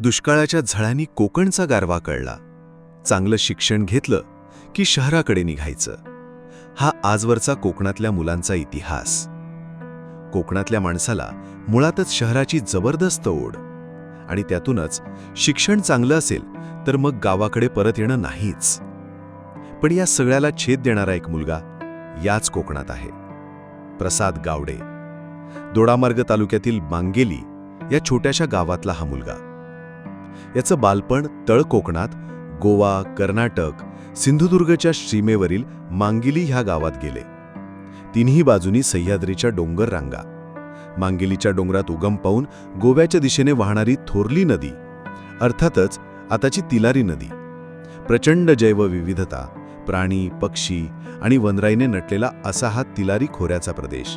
दुष्काळाच्या झळांनी कोकणचा गारवा कळला. चांगलं शिक्षण घेतलं की शहराकडे निघायचं. हा आजवरचा कोकणातल्या मुलांचा इतिहास. कोकणातल्या माणसाला मुळातच शहराची जबरदस्त ओढ. आणि त्यातूनच शिक्षण चांगलं असेल तर मग गावाकडे परत येणं नाहीच. पण या सगळ्याला छेद देणारा एक मुलगा याच कोकणात आहे. प्रसाद गावडे. दोडामार्ग तालुक्यातील मांगेली या छोट्याशा गावातला हा मुलगा. याचं बालपण तळ कोकणात गोवा कर्नाटक सिंधुदुर्गच्या सीमेवरील मांगिली ह्या गावात गेले. तिन्ही बाजूनी सह्याद्रीच्या डोंगर रांगा. मांगिलीच्या डोंगरात उगम पाहून गोव्याच्या दिशेने वाहणारी थोरली नदी अर्थातच आताची तिलारी नदी प्रचंड जैवविविधता प्राणी पक्षी आणि वनराईने नटलेला असा हा तिलारी खोऱ्याचा प्रदेश.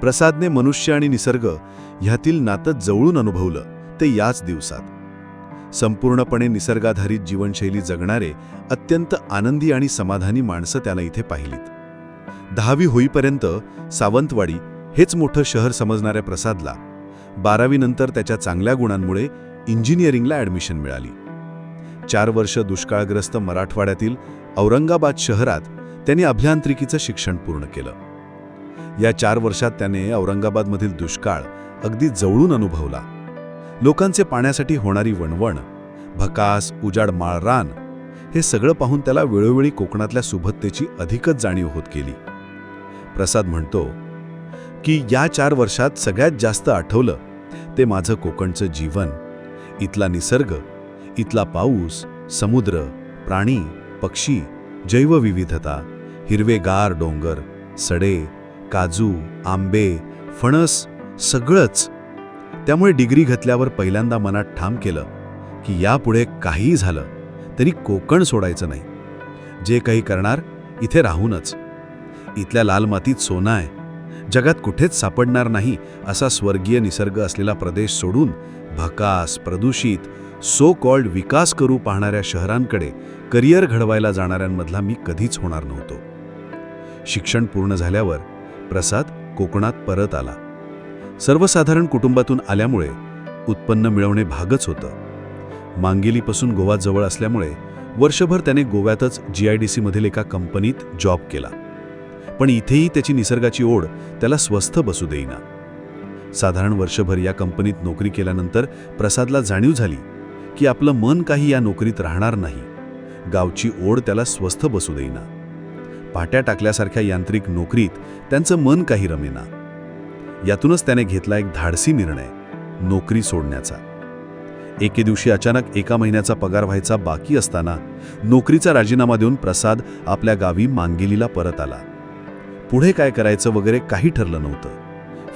प्रसादने मनुष्य आणि निसर्ग ह्यातील नातं जवळून अनुभवलं. ते याच दिवसात. संपूर्णपणे निसर्गाधारित जीवनशैली जगणारे अत्यंत आनंदी आणि समाधानी माणसं त्याला इथे पाहिलीत. दहावी होईपर्यंत सावंतवाडी हेच मोठं शहर समजणाऱ्या प्रसादला बारावीनंतर त्याच्या चांगल्या गुणांमुळे इंजिनिअरिंगला ॲडमिशन मिळाली. चार वर्ष दुष्काळग्रस्त मराठवाड्यातील औरंगाबाद शहरात त्यांनी अभियांत्रिकीचं शिक्षण पूर्ण केलं. या चार वर्षात त्याने औरंगाबादमधील दुष्काळ अगदी जवळून अनुभवला. लोकांचे पाण्यासाठी होणारी वणवण भकास उजाड माळरान हे सगळं पाहून त्याला वेळोवेळी कोकणातल्या सुबत्तेची अधिकच जाणीव होत गेली. प्रसाद म्हणतो की या चार वर्षात सगळ्यात जास्त आठवलं ते माझं कोकणचं जीवन. इथला निसर्ग इथला पाऊस समुद्र प्राणी पक्षी जैवविविधता हिरवेगार डोंगर सडे काजू आंबे फणस सगळंच त्यामुळे डिग्री घेतल्यावर पहिल्यांदा मनात ठाम केलं की यापुढे काहीही झालं तरी कोकण सोडायचं नाही. जे काही करणार इथे राहूनच. इथल्या लाल मातीत सोनं आहे. जगात कुठेच सापडणार नाही असा स्वर्गीय निसर्ग असलेला प्रदेश सोडून भकास प्रदूषित सो कॉल्ड विकास करू पाहणाऱ्या शहरांकडे करिअर घडवायला जाणाऱ्यांमधला मी कधीच होणार नव्हतो. शिक्षण पूर्ण झाल्यावर प्रसाद कोकणात परत आला. सर्वसाधारण कुटुंबातून आल्यामुळे उत्पन्न मिळवणे भागच होतं. मांगेलीपासून गोवा जवळ असल्यामुळे वर्षभर त्याने गोव्यातच जी आय डी सीमधील एका कंपनीत जॉब केला. पण इथेही त्याची निसर्गाची ओढ त्याला स्वस्थ बसू देईना. साधारण वर्षभर या कंपनीत नोकरी केल्यानंतर प्रसादला जाणीव झाली की आपलं मन काही या नोकरीत राहणार नाही. गावची ओढ त्याला स्वस्थ बसू देईना. पाट्या टाकल्यासारख्या यांत्रिक नोकरीत त्यांचं मन काही रमेना. यातूनच त्याने घेतला एक धाडसी निर्णय नोकरी सोडण्याचा. एके दिवशी अचानक एका महिन्याचा पगार व्हायचा बाकी असताना नोकरीचा राजीनामा देऊन प्रसाद आपल्या गावी मांगिलीला परत आला. पुढे काय करायचं वगैरे काही ठरलं नव्हतं.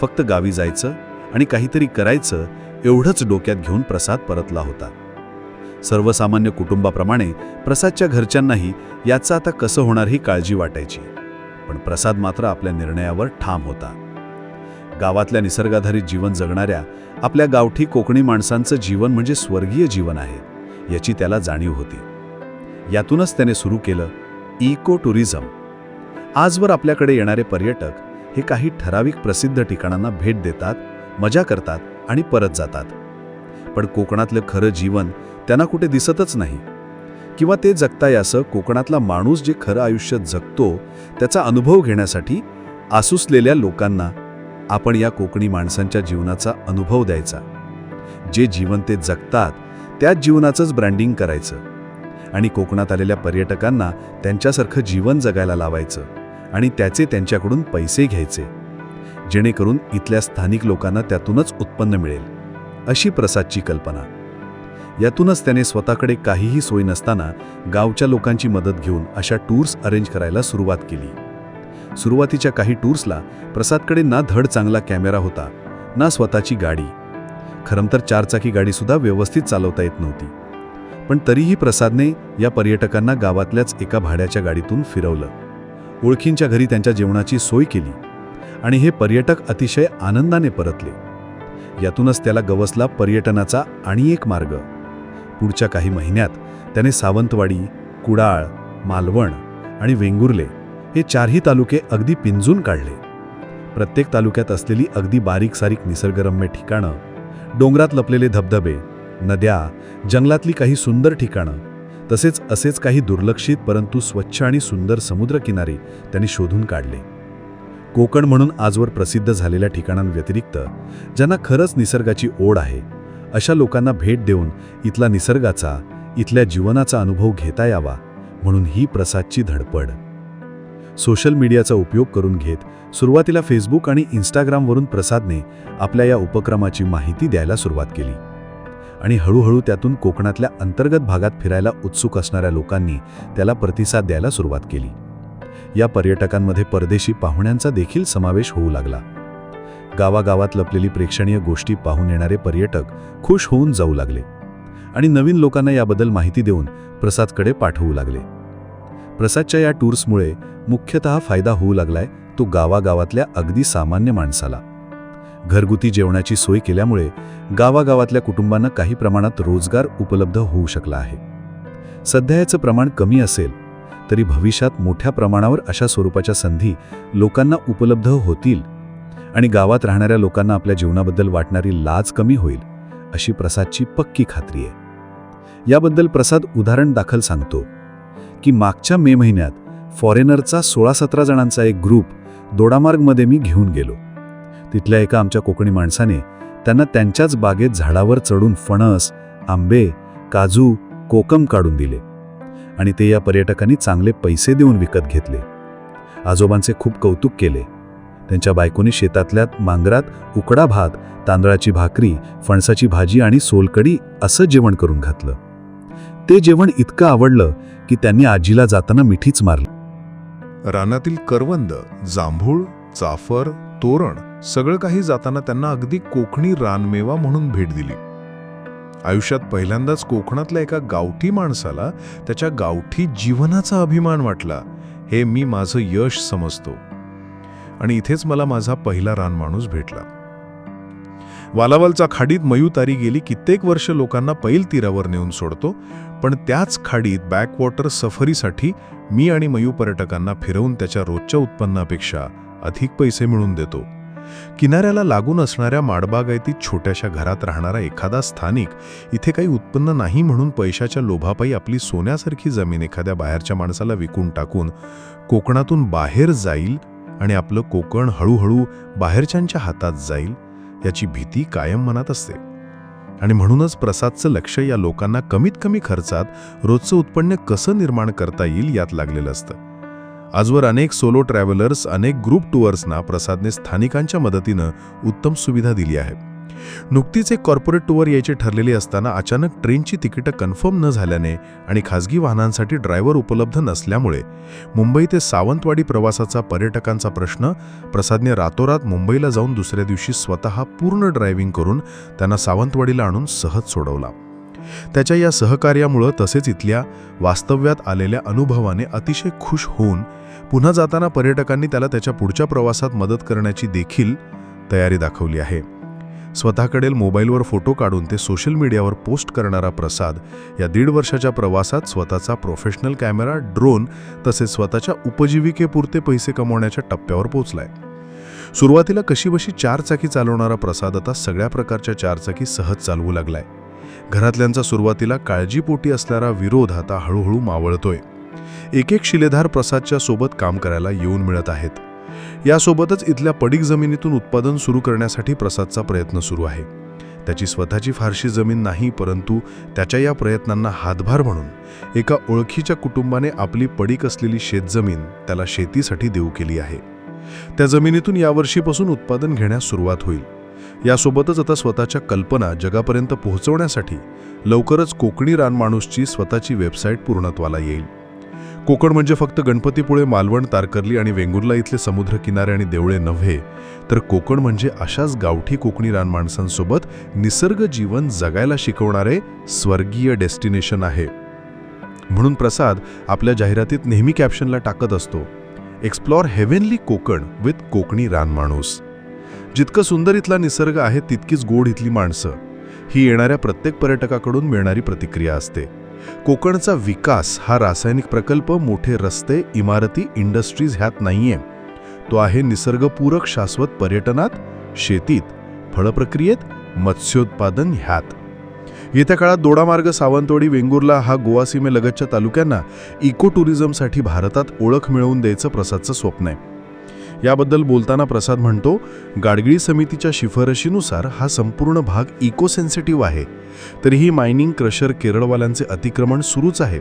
फक्त गावी जायचं आणि काहीतरी करायचं एवढंच डोक्यात घेऊन प्रसाद परतला होता. सर्वसामान्य कुटुंबाप्रमाणे प्रसादच्या घरच्यांनाही याचं आता कसं होणार ही काळजी वाटायची. पण प्रसाद मात्र आपल्या निर्णयावर ठाम होता. गावातल्या निसर्गाधारित जीवन जगणाऱ्या आपल्या गावठी कोकणी माणसांचं जीवन म्हणजे स्वर्गीय जीवन आहे याची त्याला जाणीव होती. यातूनच त्याने सुरू केलं इको टुरिझम आजवर आपल्याकडे येणारे पर्यटक हे काही ठराविक प्रसिद्ध ठिकाणांना भेट देतात मजा करतात आणि परत जातात. पण कोकणातलं खरं जीवन त्यांना कुठे दिसतच नाही. किंवा ते जगता यासं कोकणातला माणूस जे खरं आयुष्य जगतो त्याचा अनुभव घेण्यासाठी आसुसलेल्या लोकांना आपण या कोकणी माणसांच्या जीवनाचा अनुभव द्यायचा. जे जीवन ते जगतात त्याच जीवनाचंच ब्रँडिंग करायचं. आणि कोकणात आलेल्या पर्यटकांना त्यांच्यासारखं जीवन जगायला लावायचं आणि त्याचे त्यांच्याकडून पैसे घ्यायचे. जेणेकरून इथल्या स्थानिक लोकांना त्यातूनच उत्पन्न मिळेल. अशी प्रसादची कल्पना. यातूनच त्याने स्वतःकडे काहीही सोय नसताना गावच्या लोकांची मदत घेऊन अशा टूर्स अरेंज करायला सुरुवात केली. सुरुवातीच्या काही टूर्सला प्रसादकडे ना धड चांगला कॅमेरा होता ना स्वतःची गाडी. खरं तर चारचाकी गाडीसुद्धा व्यवस्थित चालवता येत नव्हती. पण तरीही प्रसादने या पर्यटकांना गावातल्याच एका भाड्याच्या गाडीतून फिरवलं. ओळखींच्या घरी त्यांच्या जेवणाची सोय केली आणि हे पर्यटक अतिशय आनंदाने परतले. यातूनच त्याला गवसला पर्यटनाचा आणि एक मार्ग. पुढच्या काही महिन्यात त्याने सावंतवाडी कुडाळ मालवण आणि वेंगुर्ले हे चारही तालुके अगदी पिंजून काढले. प्रत्येक तालुक्यात असलेली अगदी बारीक सारीक निसर्गरम्य ठिकाणं डोंगरात लपलेले धबधबे नद्या जंगलातली काही सुंदर ठिकाणं तसेच असेच काही दुर्लक्षित परंतु स्वच्छ आणि सुंदर समुद्रकिनारे त्यांनी शोधून काढले. कोकण म्हणून आजवर प्रसिद्ध झालेल्या ठिकाणांव्यतिरिक्त ज्यांना खरंच निसर्गाची ओढ आहे अशा लोकांना भेट देऊन इथला निसर्गाचा इथल्या जीवनाचा अनुभव घेता यावा म्हणून ही प्रसादची धडपड. सोशल मीडियाचा उपयोग करून घेत सुरुवातीला फेसबुक आणि इंस्टाग्रामवरून प्रसादने आपल्या या उपक्रमाची माहिती द्यायला सुरुवात केली. आणि हळूहळू त्यातून कोकणातल्या अंतर्गत भागात फिरायला उत्सुक असणाऱ्या लोकांनी त्याला प्रतिसाद द्यायला सुरुवात केली. या पर्यटकांमध्ये परदेशी पाहुण्यांचा देखील समावेश होऊ लागला. गावागावात लपलेली प्रेक्षणीय गोष्टी पाहून येणारे पर्यटक खुश होऊन जाऊ लागले. आणि नवीन लोकांना याबद्दल माहिती देऊन प्रसादकडे पाठवू लागले. प्रसादच्या या टूर्समुळे मुख्यतः फायदा होऊ लागलाय तो गावागावातल्या अगदी सामान्य माणसाला. घरगुती जेवणाची सोय केल्यामुळे गावागावातल्या कुटुंबांना काही प्रमाणात रोजगार उपलब्ध होऊ शकला आहे. सध्या याचं प्रमाण कमी असेल तरी भविष्यात मोठ्या प्रमाणावर अशा स्वरूपाच्या संधी लोकांना उपलब्ध होतील आणि गावात राहणाऱ्या लोकांना आपल्या जीवनाबद्दल वाटणारी लाज कमी होईल अशी प्रसादची पक्की खात्री आहे. याबद्दल प्रसाद उदाहरण दाखल सांगतो. की मागच्या मे महिन्यात फॉरेनरचा सोळा सतरा जणांचा एक ग्रुप दोडामार्गमध्ये मी घेऊन गेलो. तिथल्या एका आमच्या कोकणी माणसाने त्यांना त्यांच्याच बागेत झाडावर चढून फणस आंबे काजू कोकम काढून दिले आणि ते या पर्यटकांनी चांगले पैसे देऊन विकत घेतले. आजोबांचे खूप कौतुक केले. त्यांच्या बायकोनी शेतातल्यात मांगरात उकडा भात तांदळाची भाकरी फणसाची भाजी आणि सोलकडी असं जेवण करून घातलं. ते जेवण इतकं आवडलं की त्यांनी आजीला जाताना मिठीच मारली. रानातील करवंद जांभूळ चाफर तोरण सगळं काही जाताना त्यांना अगदी कोकणी रानमेवा म्हणून भेट दिली. आयुष्यात पहिल्यांदाच कोकणातल्या एका गावठी माणसाला त्याच्या गावठी जीवनाचा अभिमान वाटला. हे मी माझं यश समजतो. आणि इथेच मला माझा पहिला रानमाणूस भेटला. वालावालचा खाडीत मयूतारी गेली कित्येक वर्ष लोकांना पैल तीरावर नेऊन सोडतो पण त्याच खाडीत बॅकवॉटर सफरीसाठी मी आणि मयू पर्यटकांना फिरवून त्याच्या रोजच्या उत्पन्नापेक्षा अधिक पैसे मिळवून देतो. किनाऱ्याला लागून असणाऱ्या माडबागायतीत छोट्याशा घरात राहणारा एखादा स्थानिक इथे काही उत्पन्न नाही म्हणून पैशाच्या लोभापायी आपली सोन्यासारखी जमीन एखाद्या बाहेरच्या माणसाला विकून टाकून कोकणातून बाहेर जाईल आणि आपलं कोकण हळूहळू बाहेरच्यांच्या हातात जाईल याची भीती कायम मनात असते. आणि म्हणूनच प्रसादचं लक्ष या लोकांना कमीत कमी खर्चात रोजचं उत्पन्न कसं निर्माण करता येईल यात लागलेलं असतं. आजवर अनेक सोलो ट्रॅव्हलर्स अनेक ग्रुप टूअर्सना प्रसादने स्थानिकांच्या मदतीनं उत्तम सुविधा दिली आहे. नुकतीच एक कॉर्पोरेट टूवर यायचे ठरलेले असताना अचानक ट्रेनची तिकीटं कन्फर्म न झाल्याने आणि खासगी वाहनांसाठी ड्रायव्हर उपलब्ध नसल्यामुळे मुंबई ते सावंतवाडी प्रवासाचा पर्यटकांचा प्रश्न प्रसादने रातोरात मुंबईला जाऊन दुसऱ्या दिवशी स्वतः पूर्ण ड्रायव्हिंग करून त्यांना सावंतवाडीला आणून सहज सोडवला. त्याच्या या सहकार्यामुळं तसेच इथल्या वास्तव्यात आलेल्या अनुभवाने अतिशय खुश होऊन पुन्हा जाताना पर्यटकांनी त्याला त्याच्या पुढच्या प्रवासात मदत करण्याची देखील तयारी दाखवली आहे. स्वतःकडील मोबाईलवर फोटो काढून ते सोशल मीडियावर पोस्ट करणारा प्रसाद या दीड वर्षाच्या प्रवासात स्वतःचा प्रोफेशनल कॅमेरा ड्रोन तसेच स्वतःच्या उपजीविकेपुरते पैसे कमवण्याच्या टप्प्यावर पोहोचलाय. सुरुवातीला कशीबशी चारचाकी चालवणारा प्रसाद आता सगळ्या प्रकारच्या चारचाकी सहज चालवू लागलाय. घरातल्यांचा सुरुवातीला काळजीपोटी असणारा विरोध आता हळूहळू मावळतोय. एक एक शिलेधार प्रसादच्या सोबत काम करायला येऊन मिळत आहेत. यासोबतच इथल्या पडीक जमिनीतून उत्पादन सुरू करण्यासाठी प्रसादचा प्रयत्न सुरू आहे. त्याची स्वतःची फारशी जमीन नाही परंतु त्याच्या या प्रयत्नांना हातभार म्हणून एका ओळखीच्या कुटुंबाने आपली पडीक असलेली शेतजमीन त्याला शेतीसाठी देऊ केली आहे. त्या जमिनीतून यावर्षीपासून उत्पादन घेण्यास सुरुवात होईल. यासोबतच आता स्वतःच्या कल्पना जगापर्यंत पोहोचवण्यासाठी लवकरच कोकणी रानमाणूसची स्वतःची वेबसाईट पूर्णत्वाला येईल. कोकण म्हणजे फक्त गणपतीपुळे मालवण तारकर्ली आणि वेंगुर्ला इथले समुद्र किनारे आणि देवळे नव्हे तर कोकण म्हणजे अशाच गावठी कोकणी रानमाणसांसोबत निसर्ग जीवन जगायला शिकवणारे स्वर्गीय डेस्टिनेशन आहे. म्हणून प्रसाद आपल्या जाहिरातीत नेहमी कॅप्शनला टाकत असतो explore heavenly Konkan with Konkani Ranmanus जितकं सुंदर इथला निसर्ग आहे तितकीच गोड इथली माणसं. ही येणाऱ्या प्रत्येक पर्यटकाकडून मिळणारी प्रतिक्रिया असते. कोकणचा विकास हा रासायनिक प्रकल्प मोठे रस्ते इमारती इंडस्ट्रीज ह्यात नाहीये. तो आहे निसर्गपूरक शाश्वत पर्यटनात शेतीत फळप्रक्रियेत मत्स्योत्पादन ह्यात. येत्या काळात दोडामार्ग सावंतवाडी वेंगुर्ला हा गोवा सीमेलगतच्या तालुक्यांना इको टुरिझमसाठी भारतात ओळख मिळवून द्यायचं प्रसादचं स्वप्न आहे. याबद्दल बोलताना प्रसाद म्हणतो गाडगिळी समितीच्या शिफारशीनुसार हा संपूर्ण भाग इको सेन्सिटिव्ह आहे. तरीही मायनिंग क्रशर केरळवाल्यांचे अतिक्रमण सुरूच आहे.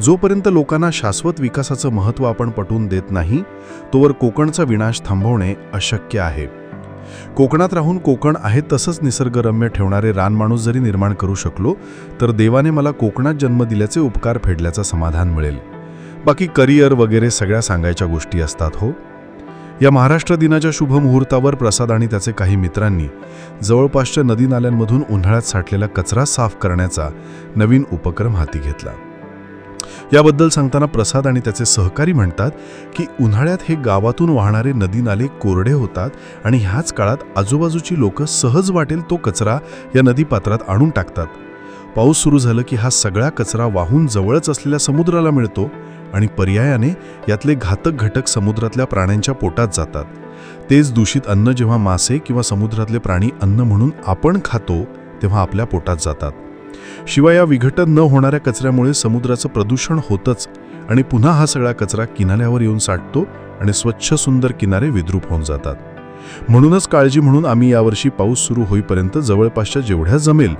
जोपर्यंत लोकांना शाश्वत विकासाचं महत्त्व आपण पटवून देत नाही तोवर कोकणचा विनाश थांबवणे अशक्य आहे. कोकणात राहून कोकण आहे तसंच निसर्गरम्य ठेवणारे रानमाणूस जरी निर्माण करू शकलो तर देवाने मला कोकणात जन्म दिल्याचे उपकार फेडल्याचं समाधान मिळेल. बाकी करिअर वगैरे सगळ्या सांगायच्या गोष्टी असतात हो. या महाराष्ट्र दिनाच्या शुभ मुहूर्तावर प्रसाद आणि त्याचे काही मित्रांनी जवळपासच्या नदी नाल्यांमधून उन्हाळ्यात साठलेला कचरा साफ करण्याचा नवीन उपक्रम हाती घेतला. याबद्दल सांगताना प्रसाद आणि त्याचे सहकारी म्हणतात की उन्हाळ्यात हे गावातून वाहणारे नदी नाले कोरडे होतात आणि ह्याच काळात आजूबाजूची लोक सहज वाटेल तो कचरा या नदीपात्रात आणून टाकतात. पाऊस सुरू झालं की हा सगळा कचरा वाहून जवळच असलेल्या समुद्राला मिळतो. आणि पर्यायाने यातले घातक घटक समुद्रातल्या प्राण्यांच्या पोटात जातात. तेच दूषित अन्न जेव्हा मासे किंवा समुद्रातले प्राणी अन्न म्हणून आपण खातो तेव्हा आपल्या पोटात जातात. शिवाय या विघटन न होणाऱ्या कचऱ्यामुळे समुद्राचं प्रदूषण होतंच आणि पुन्हा हा सगळा कचरा किनाऱ्यावर येऊन साठतो आणि स्वच्छ सुंदर किनारे विद्रूप होऊन जातात. म्हणूनच काळजी म्हणून आम्ही यावर्षी पाऊस सुरू होईपर्यंत जवळपासच्या जेवढ्या जमेल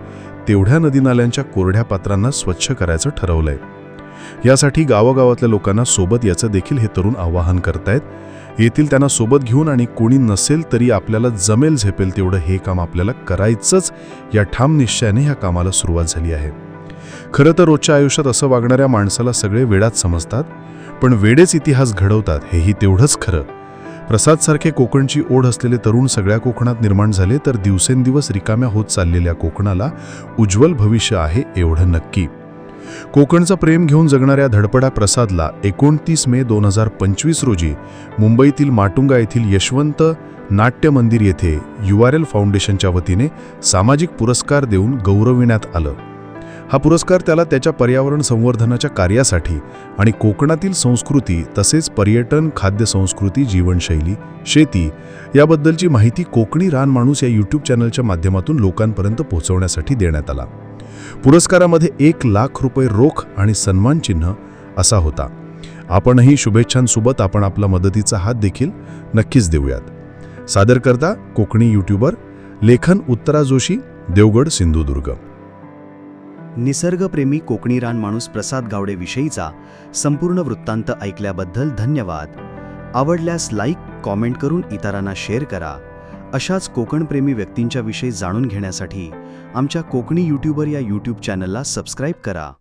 तेवढ्या नदी नाल्यांच्या कोरड्या पात्रांना स्वच्छ करायचं ठरवलंय. यासाठी गावागावातल्या लोकांना सोबत याचं देखील हे तरुण आवाहन करतायत. येथील त्यांना सोबत घेऊन आणि कोणी नसेल तरी आपल्याला जमेल झेपेल तेवढं हे काम आपल्याला करायचंच. या ठाम निश्चयाने ह्या कामाला सुरुवात झाली आहे. खरं तर रोजच्या आयुष्यात असं वागणाऱ्या माणसाला सगळे वेळात समजतात पण वेडेच इतिहास घडवतात हेही तेवढंच खरं. प्रसादसारखे कोकणची ओढ असलेले तरुण सगळ्या कोकणात निर्माण झाले तर दिवसेंदिवस रिकाम्या होत चाललेल्या कोकणाला उज्ज्वल भविष्य आहे एवढं नक्की. कोकणचं प्रेम घेऊन जगणाऱ्या धडपडा प्रसादला एकोणतीस मे दोन हजार पंचवीस रोजी मुंबईतील माटुंगा येथील यशवंत नाट्य मंदिर येथे यू आर एल फाउंडेशनच्या वतीने सामाजिक पुरस्कार देऊन गौरविण्यात आलं. हा पुरस्कार त्याला त्याच्या पर्यावरण संवर्धनाच्या कार्यासाठी आणि कोकणातील संस्कृती तसेच पर्यटन खाद्य संस्कृती जीवनशैली शेती याबद्दलची माहिती कोकणी रान माणूस या यूट्यूब चॅनलच्या माध्यमातून लोकांपर्यंत पोहोचवण्यासाठी देण्यात आला. पुरस्कारामध्ये एक लाख रुपये रोख आणि सन्मान चिन्ह असा होता. आपणही शुभेच्छांसोबत आपण आपला मदतीचा हात देखील नक्कीच देऊयात. सादर करता कोकणी यूट्यूबर लेखन उत्तरा जोशी देवगड सिंधुदुर्ग. निसर्गप्रेमी कोकणी रान माणूस प्रसाद गावडेविषयीचा संपूर्ण वृत्तांत ऐकल्याबद्दल धन्यवाद. आवडल्यास लाईक कॉमेंट करून इतरांना शेअर करा. अशाच कोकणप्रेमी व्यक्तींच्या विषयी जाणून घेण्यासाठी आमच्या कोकणी यूट्यूबर या यूट्यूब चॅनलला सबस्क्राईब करा.